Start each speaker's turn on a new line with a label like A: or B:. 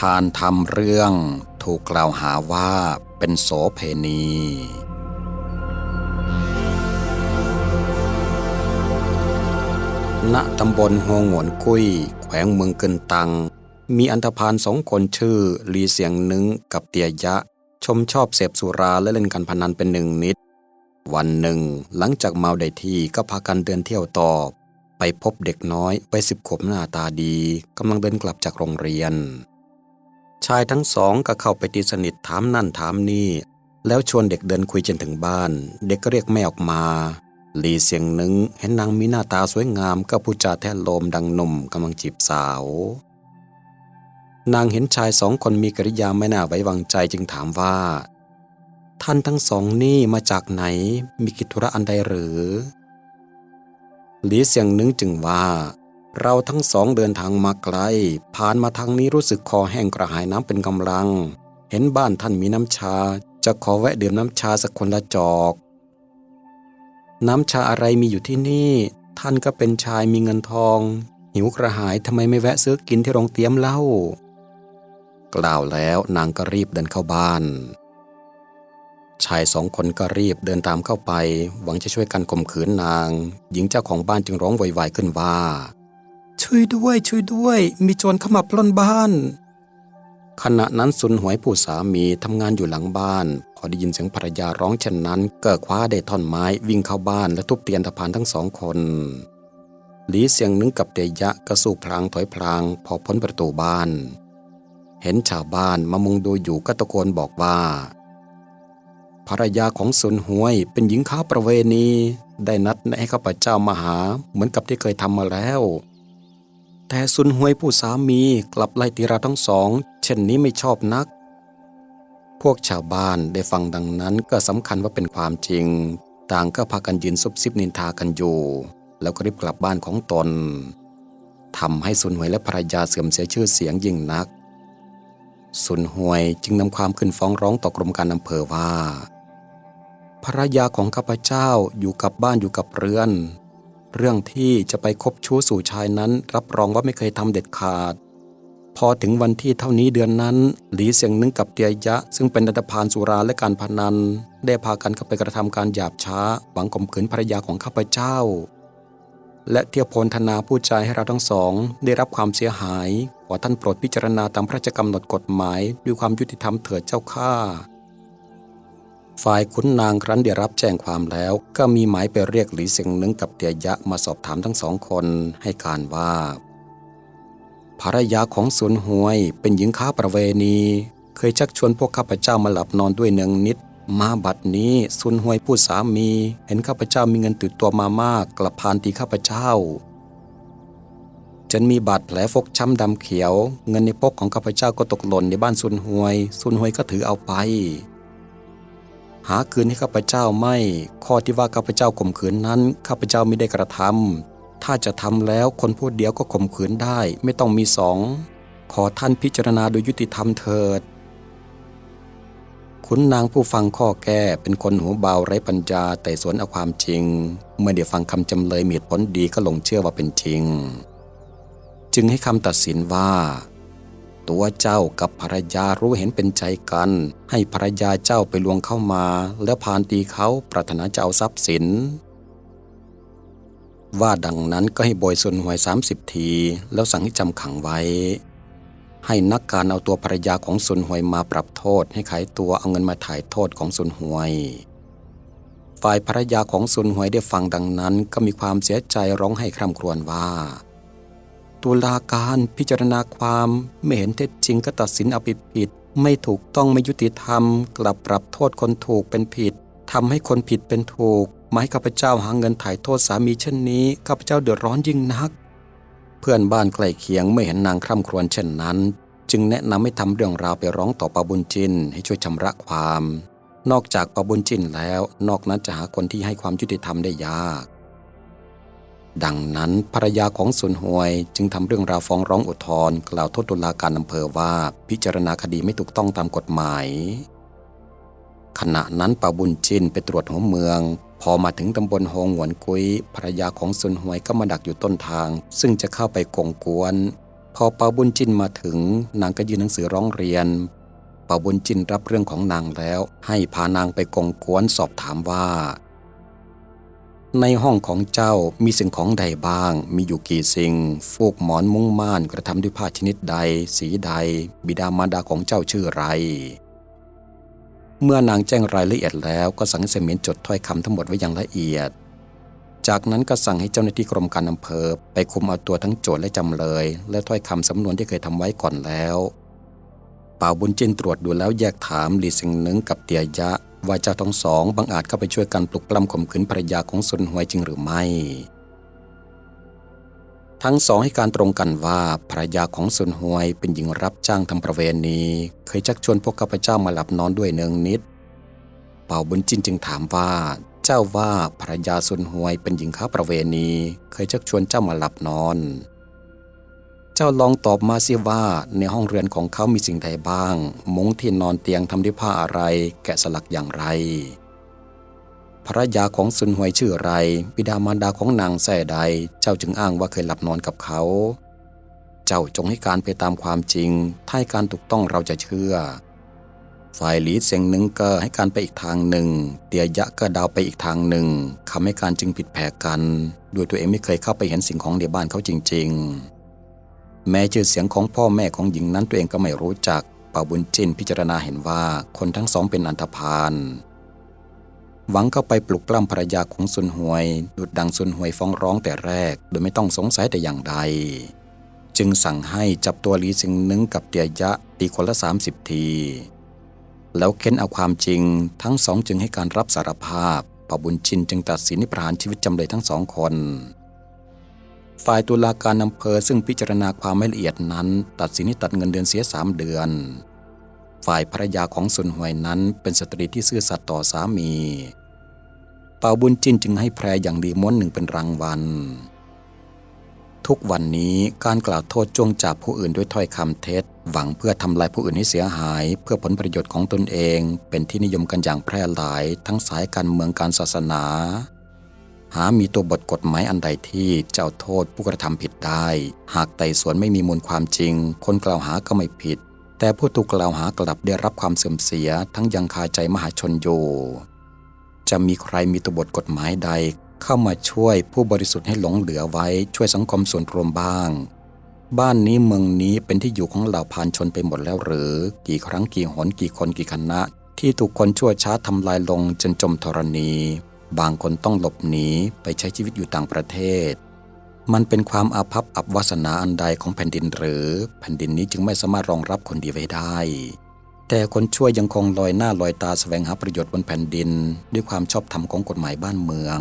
A: ธานทำเรื่อง ถูกกล่าวหาว่าเป็นโสเพณี ณตำบลโฮงวนกุ้ย แขวงเมืองเกินตัง มีอันธพาลสองคนชื่อ ลีเสียงนึงกับเตียยะ ชมชอบเสพสุราและเล่นการพนันเป็นหนึ่งนิด วันหนึ่งหลังจากเมาได้ที่ก็พากันเดินเที่ยวต่อไปพบเด็กน้อยวัยสิบขวบหน้าตาดีกำลังเดินกลับจากโรงเรียนายทั้งสองก็เข้าไปตีสนิทถามนั่นถามนี่ แล้วชวนเด็กเดินคุยจนถึงบ้าน เด็กก็เรียกแม่ออกมาหลีเสียงหนึ่งเห็นนางมีหน้าตาสวยงามก็พูดจาแท้โลมดังหนุ่มกำลังจีบสาว นางเห็นชายสองคนมีกริยาไม่น่าไว้วางใจจึงถามว่า ท่านทั้งสองนี่มาจากไหนมีกิจธุระอันใดหรือ หลีเสียงหนึ่งจึงว่า เราทั้งสองเดินทางมาไกล ผ่านมาทางนี้รู้สึกคอแห้งกระหายน้ำเป็นกำลัง เห็นบ้านท่านมีน้ำชา จะขอแวะดื่มน้ำชาสักคนละจอก น้ำชาอะไรมีอยู่ที่นี่ ท่านก็เป็นชายมีเงินทอง หิวกระหายทำไมไม่แวะซื้อกินที่โรงเตี๊ยมเล่า กล่าวแล้วนางก็รีบเดินเข้าบ้าน ชายสองคนก็รีบเดินตามเข้าไป หวังจะช่วยกันข่มขืนนาง หญิงเจ้าของบ้านจึงร้องไวๆขึ้นว่า ช่วยด้วยช่วยด้วย มีโจรเข้ามาปล้นบ้าน ขณะนั้นสุนหวยผู้สามีทำงานอยู่หลังบ้าน พอได้ยินเสียงภรรยาร้องเช่นนั้นก็คว้าได้ท่อนไม้วิ่งเข้าบ้านและทุบเตียนตะพานทั้งสองคนหลีเสียงนึงกับเตยะก็สู้พลางถอยพลาง พอพ้นประตูบ้าน เห็นชาวบ้านมามุงดูอยู่ก็ตะโกนบอกว่าภรรยาของสุนหวยเป็นหญิงค้าประเวณี ได้นัดให้ข้าพเจ้ามาหา เหมือนกับที่เคยทำมาแล้ว แต่สุนหวยผู้สามีกลับไล่ตีเราทั้งสอง เช่นนี้ไม่ชอบนัก พวกชาวบ้านได้ฟังดังนั้นก็สำคัญว่าเป็นความจริง ต่างก็พากันยืนซุบซิบนินทากันอยู่ แล้วก็รีบกลับบ้านของตนทำให้สุนหวยและภรรยาเสื่อมเสียชื่อเสียงยิ่งนักสุนหวยจึงนำความขึ้นฟ้องร้องต่อกรมการอำเภอว่าภรรยาของข้าพเจ้าอยู่กับบ้านอยู่กับเรือน เรื่องที่จะไปคบชู้สู่ชายนั้น รับรองว่าไม่เคยทำเด็ดขาด พอถึงวันที่เท่านี้เดือนนั้น หลีเสียงนึงกับเตียยะ ซึ่งเป็นอันธพาลสุราและการพนัน ได้พากันเข้าไปกระทำการหยาบช้า หวังข่มขืนภรรยาของข้าพเจ้า และเที่ยวพลธนาผู้ใจให้เราทั้งสอง ได้รับความเสียหาย ขอท่านโปรดพิจารณาตามพระราชกำหนดกฎหมาย ด้วยความยุติธรรมเถิดเจ้าข้า ฝ่ายขุนนางครั้นได้รับแจ้งความแล้ว ก็มีหมายไปเรียกหลีเสียงนึงกับเตียยะมาสอบถามทั้งสองคนให้การว่าภรรยาของสวนหวยเป็นหญิงค้าประเวณี เคยชักชวนพวกข้าพเจ้ามาหลับนอนด้วยเนืองนิด มาบัดนี้สุนหวยผู้สามี เห็นข้าพเจ้ามีเงินติดตัวมามากกลับพานตีข้าพเจ้าจนมีบาดแผลฟกช้ำดำเขียว เงินในปกของข้าพเจ้าก็ตกหล่นในบ้านสุนหวย สุนหวยก็ถือเอาไป หาคืนให้ข้าพเจ้าไม่ ข้อที่ว่าข้าพเจ้าข่มขืนนั้นข้าพเจ้าไม่ได้กระทำถ้าจะทำแล้วคนพูดเดียวก็ข่มขืนได้ ไม่ต้องมีสอง ขอท่านพิจารณาโดยยุติธรรมเถิดขุนนางผู้ฟังข้อแก้เป็นคนหูเบาไร้ปัญญาแต่สวนเอาความจริง เมื่อได้ฟังคำจำเลยมีเหตุผลดีก็หลงเชื่อว่าเป็นจริง จึงให้คำตัดสินว่า ตัวเจ้ากับภรรยารู้เห็นเป็นใจกัน ให้ภรรยาเจ้าไปลวงเข้ามา แล้วพานตีเขาปรารถนาจะเอาทรัพย์สิน ว่าดังนั้นก็ให้บอยส่วนหวย 30 ที แล้วสั่งให้จำขังไว้ ให้นักการเอาตัวภรรยาของสุนหวยมาปรับโทษ ให้ขายตัวเอาเงินมาถ่ายโทษของสุนหวยฝ่ายภรรยาของสุนหวยได้ฟังดังนั้นก็มีความเสียใจร้องไห้คร่ำครวญว่า ตุลาการพิจารณาความไม่เห็นเท็จจริงก็ตัดสินเอาผิดผิด ไม่ถูกต้องไม่ยุติธรรม กลับปรับโทษคนถูกเป็นผิดทำให้คนผิดเป็นถูกมายข้าพเจ้าหาเงินถ่ายโทษสามีเช่นนี้ข้าพเจ้าเดือดร้อนยิ่งนัก เพื่อนบ้านใกล้เคียงไม่เห็นนางคร่ำครวญเช่นนั้น จึงแนะนำให้ทำเรื่องราวไปร้องต่อปาบุญจินให้ช่วยชำระความ นอกจากปาบุญจินแล้ว นอกนั้นจะหาคนที่ให้ความยุติธรรมได้ยาก ดังนั้นภรรยาของสุนหวยจึงทำเรื่องราวฟ้องร้องอุทธรณ์กล่าวโทษตุลาการอำเภอว่าพิจารณาคดีไม่ถูกต้องตามกฎหมาย ขณะนั้นป่าบุญจินไปตรวจหัวเมือง พอมาถึงตำบลโฮงหวนกุยภรรยาของสุนหวยก็มาดักอยู่ต้นทาง ซึ่งจะเข้าไปกงกวน พอเปาบุญจินมาถึงนางก็ยื่นหนังสือร้องเรียนเปาบุญจินรับเรื่องของนางแล้ว ให้พานางไปกงกวนสอบถามว่า ในห้องของเจ้ามีสิ่งของใดบ้าง มีอยู่กี่สิ่งฟูกหมอนมุ้งม่านกระทำด้วยผ้าชนิดใด สีใด บิดามารดาของเจ้าชื่อไร เมื่อนางแจ้งรายละเอียดแล้วก็สั่งเสมียนจดถ้อยคำทั้งหมดไว้อย่างละเอียด จากนั้นก็สั่งให้เจ้าหน้าที่กรมการอำเภอ ไปคุมเอาตัวทั้งโจทและจำเลย และถ้อยคำสำนวนที่เคยทำไว้ก่อนแล้วเป่าบุญจินตรวจดูแล้วแยกถามหลีสิงหนึ่งกับเตียยะ ว่าเจ้าทั้งสองบังอาจเข้าไปช่วยกันปลุกปล้ำข่มขืนภรรยาของสุนหวยจริงหรือไม่ ทั้งสองให้การตรงกันว่าภรรยาของสุนหวยเป็นหญิงรับจ้างทำประเวณีเคยชักชวนพวกข้าพเจ้ามาหลับนอนด้วยเนืองนิด เป่าบุญจินจึงถามว่า เจ้าว่าภรรยาสุนหวยเป็นหญิงค้าประเวณี เคยชักชวนเจ้ามาหลับนอนเจ้าลองตอบมาสิว่า ในห้องเรือนของเขามีสิ่งใดบ้าง มุ้งที่นอนเตียงทำด้วยผ้าอะไร แกะสลักอย่างไร ภรรยาของสุนหวยชื่ออะไรบิดามารดาของนางแส่ใด เจ้าจึงอ้างว่าเคยหลับนอนกับเขา เจ้าจงให้การไปตามความจริง ถ้าให้การถูกต้องเราจะเชื่อ ฝ่ายหลีเสียงหนึ่งก็ให้การไปอีกทางหนึ่ง เตียยะก็เดาวไปอีกทางหนึ่งคำให้การจึงผิดแผกกัน โดยตัวเองไม่เคยเข้าไปเห็นสิ่งของในบ้านเขาจริง ๆ แม้ชื่อเสียงของพ่อแม่ของหญิงนั้นตัวเองก็ไม่รู้จัก เป่าบุญจินพิจารณาเห็นว่าคนทั้งสองเป็นอันธพาลหวังเข้าไปปลุกปล้ำภรรยาของสุนหวยดุดดังสุนหวยฟ้องร้องแต่แรก โดยไม่ต้องสงสัยแต่อย่างใด จึงสั่งให้จับตัวหลีสิงนึ่งกับเตียยะตีคนละ 30 ที แล้วเค้นเอาความจริงทั้งสองจึงให้การรับสารภาพปาบุญชินจึงตัดสินให้ประหารชีวิตจำเลยทั้งสองคน ฝ่ายตุลาการอำเภอซึ่งพิจารณาความไม่ละเอียดนั้น ตัดสินให้ตัดเงินเดือนเสียสามเดือน ฝ่ายภรรยาของสุนหวยนั้นเป็นสตรีที่ซื่อสัตย์ต่อสามี เป่าบุญจินจึงให้แพรอย่างดีม้วนหนึ่งเป็นรางวัล ทุกวันนี้การกล่าวโทษจวงจับผู้อื่นด้วยถ้อยคำเท็จ หวังเพื่อทำลายผู้อื่นให้เสียหาย เพื่อผลประโยชน์ของตนเอง เป็นที่นิยมกันอย่างแพร่หลาย ทั้งสายการเมืองการศาสนา หามีตัวบทกฎหมายอันใดที่เจ้าโทษผู้กระทำผิดได้ หากไต่สวนไม่มีมูลความจริง คนกล่าวหาก็ไม่ผิด แต่ผู้ถูกกล่าวหากลับได้รับความเสื่อมเสีย ทั้งยังคาใจมหาชนอยู่ จะมีใครมีตัวบทกฎหมายใด เข้ามาช่วยผู้บริสุทธิ์ให้หลงเหลือไว้ช่วยสังคมส่วนรวมบ้าง บ้านนี้เมืองนี้เป็นที่อยู่ของเหล่าพานชนไปหมดแล้วหรือ กี่ครั้งกี่หนกี่คนกี่คณะ ที่ถูกคนชั่วช้าทำลายลงจนจมธรณี บางคนต้องหลบหนีไปใช้ชีวิตอยู่ต่างประเทศ มันเป็นความอาภัพอับวาสนาอันใดของแผ่นดินหรือ แผ่นดินนี้จึงไม่สามารถรองรับคนดีไว้ได้ แต่คนช่วยยังคงลอยหน้าลอยตาแสวงหาประโยชน์บนแผ่นดิน ด้วยความชอบธรรมของกฎหมายบ้านเมือง